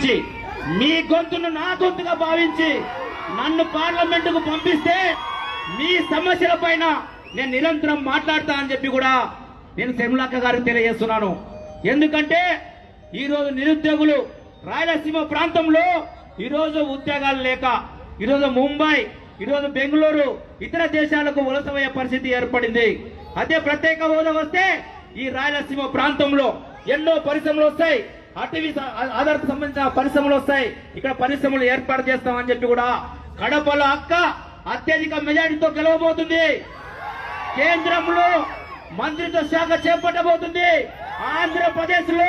భావించి మీ గొంతును నా గొంతుగా భావించి నన్ను పార్లమెంటుకు పంపిస్తే మీ సమస్యల పైన నేను నిరంతరం మాట్లాడతా అని చెప్పి కూడా నేను శర్మలక్క గారికి తెలియజేస్తున్నాను. ఎందుకంటే ఈరోజు నిరుద్యోగులు రాయలసీమ ప్రాంతంలో ఈరోజు ఉద్యోగాలు లేక ఈరోజు ముంబై ఈరోజు బెంగళూరు ఇతర దేశాలకు వలసపోయే పరిస్థితి ఏర్పడింది. అదే ప్రత్యేక హోదా వస్తే ఈ రాయలసీమ ప్రాంతంలో ఎన్నో పరిశ్రమలు వస్తాయి. అటవీ ఆధారత సంబంధించిన పరిశ్రమలు వస్తాయి. ఇక్కడ పరిశ్రమలు ఏర్పాటు చేస్తామని చెప్పి కూడా కడపలో అక్క అత్యధిక మెజారిటీతో గెలవబోతుంది. కేంద్రంలో మంత్రిత్వ శాఖ చేపట్టబోతుంది. ఆంధ్రప్రదేశ్లో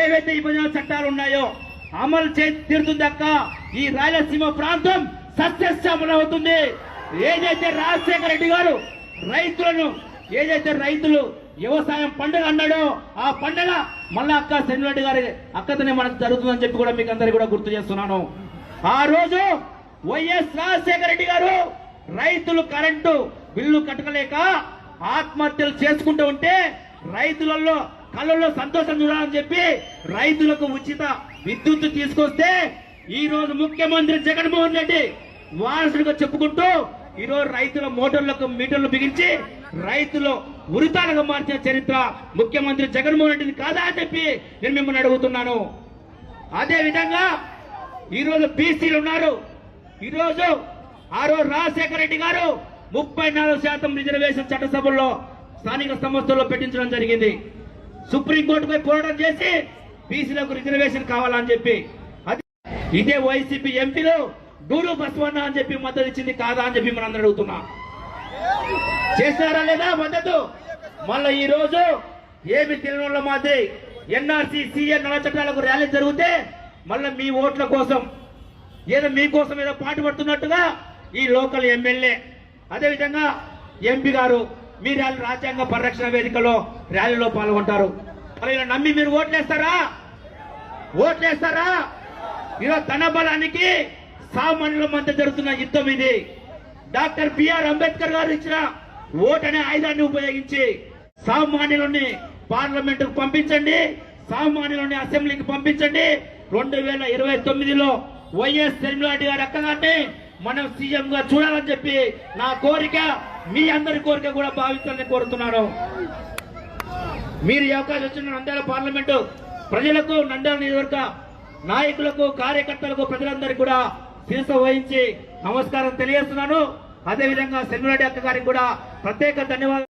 ఏవైతే విభజన చట్టాలు ఉన్నాయో అమలు చే తీరుతుంది అక్క. ఈ రాయలసీమ ప్రాంతం సస్యశ్యామలం అవుతుంది. ఏదైతే రాజశేఖర రెడ్డి గారు రైతులను ఏదైతే రైతులు వ్యవసాయం పండుగ అన్నాడో ఆ పండుగ మళ్ళీ అక్క శనిరెడ్డి గారి అక్కతోనే మనకు జరుగుతుందని చెప్పి కూడా మీకు అందరికీ కూడా గుర్తు చేస్తున్నాను. ఆ రోజు వైఎస్ రాజశేఖర రెడ్డి గారు రైతులు కరెంటు బిల్లు కట్టలేక ఆత్మహత్యలు చేసుకుంటూ ఉంటే రైతులలో కళ్ళల్లో సంతోషం చూడాలని చెప్పి రైతులకు ఉచిత విద్యుత్ తీసుకొస్తే ఈ రోజు ముఖ్యమంత్రి జగన్మోహన్ రెడ్డి వారసుడిగా చెప్పుకుంటూ ఈరోజు రైతుల మోటార్లకు మీటర్లు బిగించి రైతులు ఉరితాలుగా మార్చిన చరిత్ర ముఖ్యమంత్రి జగన్మోహన్ రెడ్డిది కాదా అని చెప్పి నేను మిమ్మల్ని అడుగుతున్నాను. అదే విధంగా ఈరోజు బీసీలు ఉన్నారు. ఈరోజు ఆ రోజు రాజశేఖర రెడ్డి గారు ముప్పై నాలుగు శాతం రిజర్వేషన్ చట్టసభల్లో స్థానిక సంస్థల్లో పెట్టించడం జరిగింది. సుప్రీంకోర్టుపై పోరాటం చేసి బీసీలకు రిజర్వేషన్ కావాలని చెప్పి. ఇదే వైసీపీ ఎంపీలు డూరు బస్వన్న అని చెప్పి మద్దతు ఇచ్చింది కాదా అని చెప్పి మనం అడుగుతున్నాం. చేస్తారా లేదా మద్దతు? మళ్ళీ ఈ రోజు ఏమి తిరుమల మాది ఎన్ఆర్సీ సీఎన్ నల్ల చట్టాలకు ర్యాలీ జరిగితే మళ్ళీ మీ ఓట్ల కోసం ఏదో మీకోసం ఏదో పాటు పడుతున్నట్టుగా ఈ లోకల్ ఎమ్మెల్యే అదేవిధంగా ఎంపీ గారు మీ ర్యాలీ రాజ్యాంగ పరిరక్షణ వేదికలో ర్యాలీలో పాల్గొంటారు. మరి ఇలా నమ్మి మీరు ఓట్లేస్తారా? ఓట్లేస్తారా? ఈరోజు ధన బలానికి సామాన్యుల మధ్య జరుగుతున్న యుద్ధం ఇది. డాక్టర్ బిఆర్ అంబేద్కర్ గారు ఇచ్చిన ఓటనే ఆయుధాన్ని ఉపయోగించి సామాన్యులని పార్లమెంటుకు పంపించండి సామాన్యులని అసెంబ్లీకి పంపించండి. రెండు వేల ఇరవై తొమ్మిదిలో వైఎస్ శర్మిలారెడ్డి గారి అక్కగారిని మనం సీఎం గా చూడాలని చెప్పి నా కోరిక మీ అందరి కోరిక కూడా భావించాలని కోరుతున్నాను. మీరు ఈ అవకాశం వచ్చిన నంద్యాల పార్లమెంటు ప్రజలకు నంద్యాల నియోజకవర్గ నాయకులకు కార్యకర్తలకు ప్రజలందరికీ కూడా శిరస వహించి నమస్కారం తెలియజేస్తున్నాను. అదేవిధంగా శర్మిరెడ్డి అక్క గారికి కూడా ప్రత్యేక ధన్యవాదాలు.